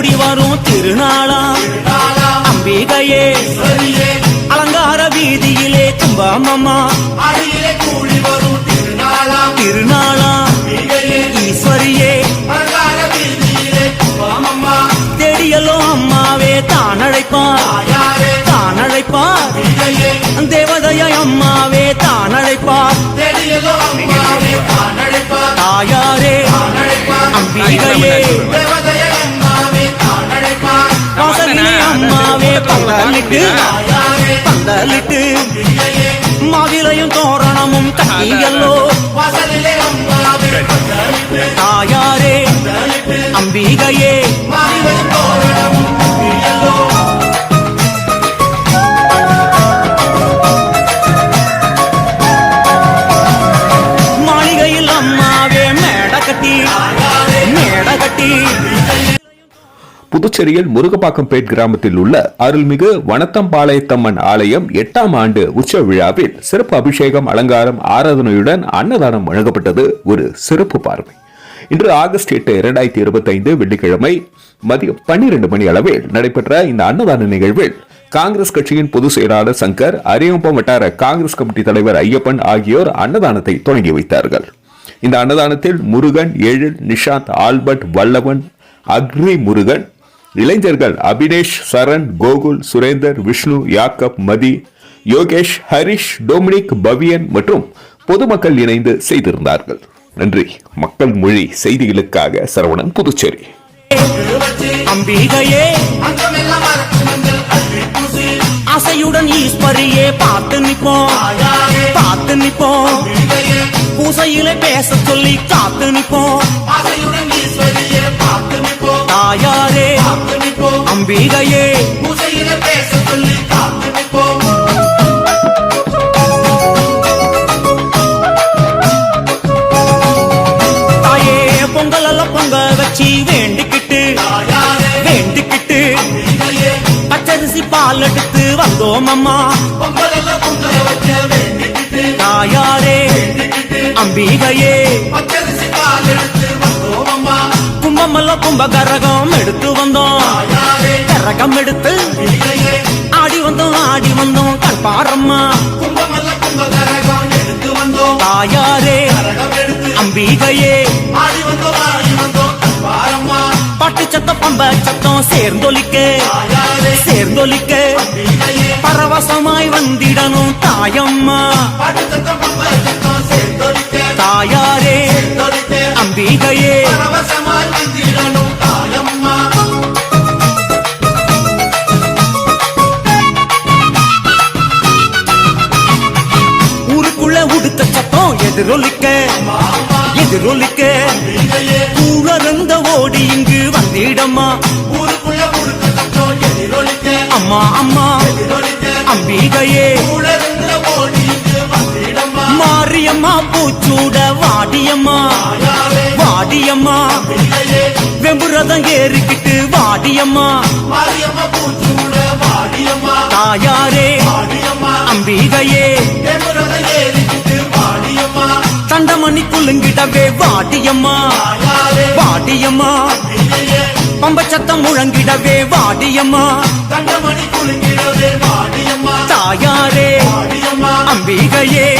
கூடி வரும் திருநாளா? அம்பிகையே அலங்கார வீதியிலே கும்பாமம்மா. கூடி வரும் திருநாளா திருநாளா ஈஸ்வரியே அலங்கார தேடியலோ அம்மாவே தான் அழைப்பார் தான் அழைப்பார் தேவதைய அம்மாவே தான் அழைப்பார் பந்தலிட்டு பந்தலிட்டு மாவிலையும் தோரணமும் கட்டியல்லோ புதுச்சேரியில் முருகப்பாக்கம்பேட் கிராமத்தில் உள்ள அருள்மிகு வனத்தம்பாளையத்தம்மன் ஆலயம் எட்டாம் ஆண்டு உற்சவ விழாவில் சிறப்பு அபிஷேகம் அலங்காரம் ஆராதனையுடன் அன்னதானம் வழங்கப்பட்டது. ஒரு சிறப்பு பார்வை. இன்று ஆகஸ்ட் எட்டு இரண்டாயிரத்தி இருபத்தி ஐந்து வெள்ளிக்கிழமை மதியம் பன்னிரண்டு மணி அளவில் நடைபெற்ற இந்த அன்னதான நிகழ்வில் காங்கிரஸ் கட்சியின் பொதுச் செயலாளர் சங்கர் அரியங்குப்பம் வட்டார காங்கிரஸ் கமிட்டி தலைவர் ஐயப்பன் ஆகியோர் அன்னதானத்தை தொடங்கி வைத்தார்கள். இந்த அன்னதானத்தில் முருகன் எழில் நிஷாந்த் ஆல்பர்ட் வல்லவன் அக்ரி முருகன் இளைஞர்கள் அபினேஷ் சரண் கோகுல் சுரேந்தர் விஷ்ணு யாக்கப் மதி யோகேஷ் ஹரிஷ் டொமினிக் பவியன் மற்றும் பொதுமக்கள் இணைந்து செய்திருந்தார்கள். நன்றி. மக்கள் மொழி செய்திகளுக்காக சரவணன் புதுச்சேரி. அம்பிகையே ஆசையுடன் ஈஸ்வரியே பார்த்து நிப்போம் பார்த்து நிப்போம் பூசையிலே பேச சொல்லி காத்து நிப்போம் அம்பிகையே தாயே பொங்கல் எல்லாம் பொங்க வச்சு வேண்டிக்கிட்டு வேண்டிக்கிட்டு. பச்சரிசி பால் எடுத்து வந்தோம் அம்மா. தாயாரே அம்பிகையே. பச்சரிசி பால் எடுத்து வந்தோம். கரகம் எடுத்து ஆடி வந்தோம் ஆடி வந்தோம் கண் பாரம்மா தாயாரே அம்பிகையே. ஆடி பாட்டு சத்தம் பம்ப சத்தம் சேர்ந்தொலிக்க. சேர்ந்தொலிக்க. பரவசமாய் வந்திடணும் தாயம்மா. பாட்டு சத்தம் பம்ப சத்தம் சேர்ந்தொலிக்க எதிரொலிக்க எதிரொலிக்க. மிகையே ஓடி இங்கு வந்திடம்மா. அம்மா அம்மா. அம்பிகையே. மாரியம்மா பூச்சூட வாடியம்மா. வாடியம்மா. வெம்புரதம் ஏறிக்கிட்டு வாடியம்மா. தாயாரே அம்பிகையே. தண்டமணி குலுங்கிடவே வாடியம்மா. வாடியம்மா. பம்ப சத்தம் முழங்கிடவே வாடியம்மா. தாயாரே அம்பிகையே.